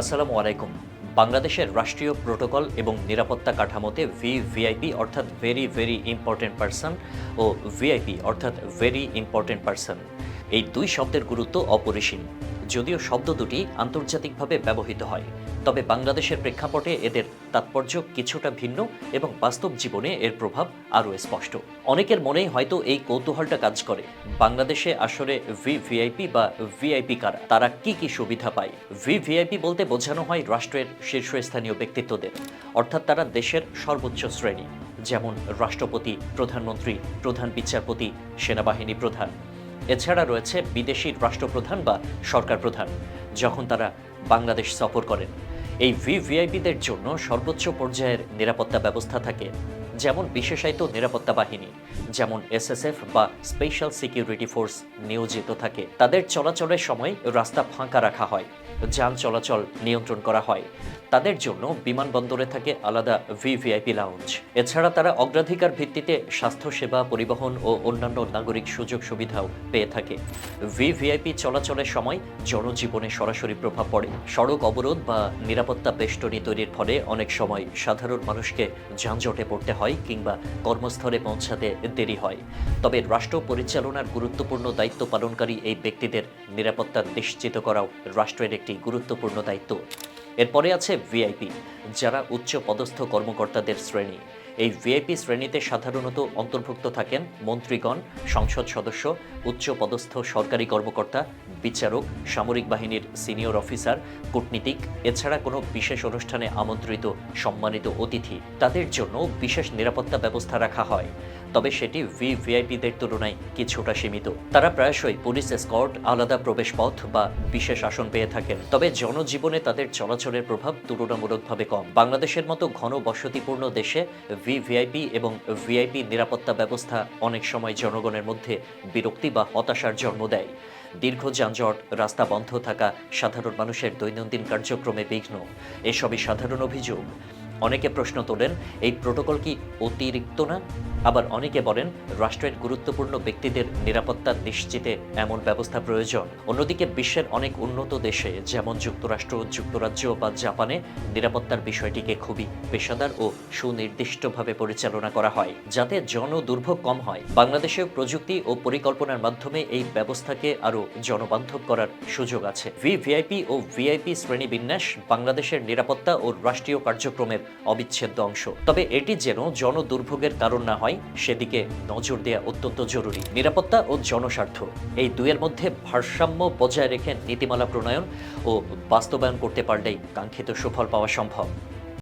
আসসালামু আলাইকুম। বাংলাদেশের রাষ্ট্রীয় প্রোটোকল এবং নিরাপত্তা কাঠামোতে ভি ভিআইপি অর্থাৎ ভেরি ভেরি ইম্পর্টেন্ট পারসন ও ভিআইপি অর্থাৎ ভেরি ইম্পর্টেন্ট পারসন এই দুই শব্দের গুরুত্ব অপরিসীম। যদিও শব্দ দুটি আন্তর্জাতিকভাবে ব্যবহৃত হয়, তবে বাংলাদেশের প্রেক্ষাপটে এদের তাৎপর্য কিছুটা ভিন্ন এবং বাস্তব জীবনে এর প্রভাব আরও স্পষ্ট। অনেকের মনেই হয়তো এই কৌতূহলটা কাজ করে, বাংলাদেশে আসলে ভি ভিআইপি বা ভিআইপি কারা, তারা কি কি সুবিধা পায়? ভি ভিআইপি বলতে বোঝানো হয় রাষ্ট্রের শীর্ষস্থানীয় ব্যক্তিত্বদের, অর্থাৎ তারা দেশের সর্বোচ্চ শ্রেণি, যেমন রাষ্ট্রপতি, প্রধানমন্ত্রী, প্রধান বিচারপতি, সেনাবাহিনী প্রধান এছাড়া রয়েছে বিদেশি রাষ্ট্রপ্রধান বা সরকার প্রধান, যখন তারা বাংলাদেশ সফর করেন। এই ভিভিআইপিদের জন্য সর্বোচ্চ পর্যায়ের নিরাপত্তা ব্যবস্থা থাকে, যেমন বিশেষায়িত নিরাপত্তা বাহিনী, যেমন এসএসএফ বা স্পেশাল সিকিউরিটি ফোর্স নিয়োজিত থাকে। তাদের চলাচলের সময় রাস্তা ফাঁকা রাখা হয়, যান চলাচল নিয়ন্ত্রণ করা হয়। তাদের জন্য বিমানবন্দরে থাকে আলাদা ভিভিআইপি লাউঞ্জ এছাড়া তারা অগ্রাধিকার ভিত্তিতে স্বাস্থ্যসেবা পরিবহন ও অন্যান্য নাগরিক সুযোগ সুবিধাও পেয়ে থাকে। ভিভিআইপি চলাচলের সময় জনজীবনে সরাসরি প্রভাব পড়ে। সড়ক অবরোধ বা নিরাপত্তা বেষ্টনী তৈরির ফলে অনেক সময় সাধারণ মানুষকে যানজটে পড়তে হয় কিংবা কর্মস্থলে পৌঁছাতে দেরি হয়। তবে রাষ্ট্র পরিচালনার গুরুত্বপূর্ণ দায়িত্ব পালনকারী এই ব্যক্তিদের নিরাপত্তা নিশ্চিত করাও রাষ্ট্রের একটি গুরুত্বপূর্ণ দায়িত্ব। এরপরে আছে ভিআইপি যারা উচ্চ পদস্থ কর্মকর্তাদের শ্রেণি। এই ভিআইপি শ্রেণীতে সাধারণত অন্তর্ভুক্ত থাকেন মন্ত্রীগণ, সংসদ সদস্য উচ্চ পদস্থ সরকারি কর্মকর্তা, বিচারক, সামরিক বাহিনীর সিনিয়র অফিসার, কূটনীতিক, এছাড়া কোনো বিশেষ অনুষ্ঠানে আমন্ত্রিত, সম্মানিত অতিথি। তাদের জন্য বিশেষ নিরাপত্তা ব্যবস্থা রাখা হয়। তবে সেটি ভি ভিআইপিদের তুলনায় কিছুটা সীমিত। তারা প্রায়শই পুলিশ এসকর্ট, আলাদা প্রবেশপথ বা বিশেষ আসন পেয়ে থাকেন। তবে জনজীবনে তাদের চলাচলের প্রভাব তুলনামূলকভাবে কম। বাংলাদেশের মতো ঘন বসতিপূর্ণ দেশে ভি ভিআইপি এবং ভিআইপি নিরাপত্তা ব্যবস্থা অনেক সময় জনগণের মধ্যে বিরক্তি বা হতাশার জন্ম দেয়। দীর্ঘ যানজট, রাস্তা বন্ধ থাকা সাধারণ মানুষের দৈনন্দিন কার্যক্রমে বিঘ্ন, এসবই সাধারণ অভিযোগ। অনেকে প্রশ্ন তোলেন, এই প্রোটোকল কি অতিরিক্ত না? আবার অনেকে বলেন, রাষ্ট্রের গুরুত্বপূর্ণ ব্যক্তিদের নিরাপত্তা নিশ্চিতে এমন ব্যবস্থা প্রয়োজন। অন্যদিকে বিশ্বের অনেক উন্নত দেশে, যেমন যুক্তরাষ্ট্র, যুক্তরাজ্য বা জাপানে, নিরাপত্তার বিষয়টিকে খুবই পেশাদার ও সুনির্দিষ্টভাবে পরিচালনা করা হয়, যাতে জন দুর্ভোগ কম হয়। বাংলাদেশেও প্রযুক্তি ও পরিকল্পনার মাধ্যমে এই ব্যবস্থাকে আরও জনবান্ধব করার সুযোগ আছে। ভি ভিআইপি ও ভিআইপি শ্রেণি বিন্যাস বাংলাদেশের নিরাপত্তা ও রাষ্ট্রীয় কার্যক্রমের অবিচ্ছেদ্য অংশ। তবে এটি যেন জনদুর্ভোগের কারণ না হয়, সেদিকে নজর দেওয়া অত্যন্ত জরুরি। নিরাপত্তা ও জনস্বার্থ, এই দুয়ের মধ্যে ভারসাম্য বজায় রেখে নীতিমালা প্রণয়ন ও বাস্তবায়ন করতে পারলেই কাঙ্ক্ষিত সুফল পাওয়া সম্ভব।